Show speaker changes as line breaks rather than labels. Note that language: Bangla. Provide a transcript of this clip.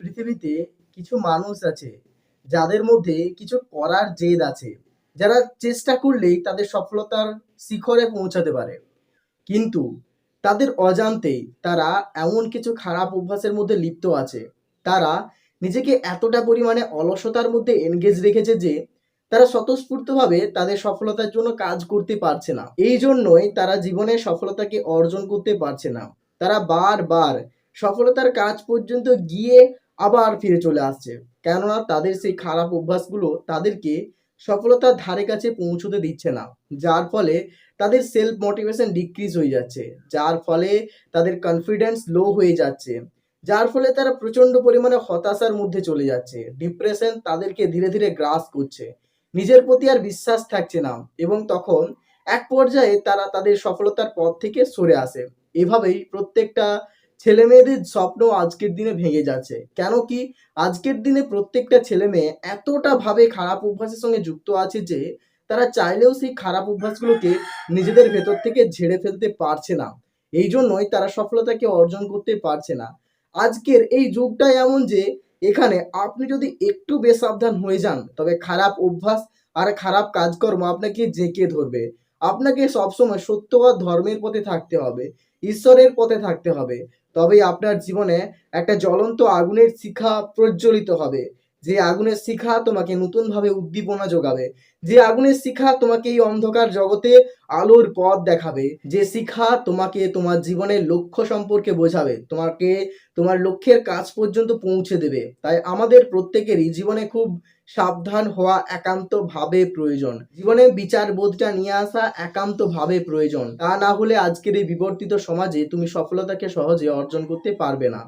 পৃথিবীতে কিছু মানুষ আছে যাদের মধ্যে কিছু করার জেদ আছে। যারা চেষ্টা করলেই তাদের সফলতার শিখরে পৌঁছাতে পারে। কিন্তু তাদের অজান্তেই তারা এমন কিছু খারাপ অভ্যাসের মধ্যে লিপ্ত আছে। তারা নিজেকে এতটা পরিমাণে অলসতার মধ্যে এনগেজ রেখেছে যে তারা স্বতঃস্ফূর্তভাবে তাদের সফলতার জন্য কাজ করতে পারছে না। এই জন্যই তারা জীবনে সফলতাকে অর্জন করতে পারছে না। তারা বারবার সফলতার কাজ পর্যন্ত গিয়ে আবার ফিরে চলে আসছে। কেননা তাদের সেই খারাপ অভ্যাসগুলো তাদেরকে সফলতার ধারে কাছে পৌঁছতে দিচ্ছে না। যার ফলে তাদের সেলফ মোটিভেশন ডিক্রিজ হয়ে যাচ্ছে। যার ফলে তাদের কনফিডেন্স লো হয়ে যাচ্ছে। যার ফলে তারা প্রচণ্ড পরিমাণে হতাশার মধ্যে চলে যাচ্ছে। ডিপ্রেশন তাদেরকে ধীরে ধীরে গ্রাস করছে। নিজের প্রতি আর বিশ্বাস থাকছে না এবং তখন এক পর্যায়ে তারা তাদের সফলতার পথ থেকে সরে আসে। এভাবেই প্রত্যেকটা ছেলে মেয়েদের স্বপ্ন আজকের দিনে ভেঙে যাচ্ছে। কেন কি? আজকের দিনে প্রত্যেকটা ছেলে মেয়ে এতটা ভাবে খারাপ অভ্যাসের সঙ্গে যুক্ত আছে যে, তারা চাইলেও সেই খারাপ অভ্যাসগুলোকে নিজেদের ভেতর থেকে ঝেড়ে ফেলতে পারছে না। এই জন্যই তারা সফলতাকে অর্জন করতে পারছে না। আজকের এই যুগটা এমন যে, এখানে আপনি যদি একটু বেসাবধান হয়ে যান, তবে খারাপ অভ্যাস আর খারাপ কাজকর্ম আপনাকে জেঁকে ধরবে। আপনাকে সবসময় সত্য বা ধর্মের পথে থাকতে হবে, ঈশ্বরের পথে থাকতে হবে। তবেই আপনার জীবনে একটা জ্বলন্ত আগুনের শিখা প্রজ্বলিত হবে। যে আগুনের শিখা তোমাকে নতুনভাবে উদ্দীপনা যোগাবে, যে আগুনের শিখা তোমাকে এই অন্ধকার জগতে আলোর পথ দেখাবে, যে শিখা তোমাকে তোমার জীবনের লক্ষ্য সম্পর্কে বোঝাবে, তোমাকে তোমার লক্ষ্যের কাজ পর্যন্ত পৌঁছে দেবে। তাই আমাদের প্রত্যেকেরই জীবনে খুব সাবধান হওয়া একান্ত ভাবে প্রয়োজন। জীবনে বিচার বোধটা নিয়ে আসা একান্ত ভাবে প্রয়োজন। তা না হলে আজকের এই বিবর্তিত সমাজে তুমি সফলতাকে সহজে অর্জন করতে পারবে না।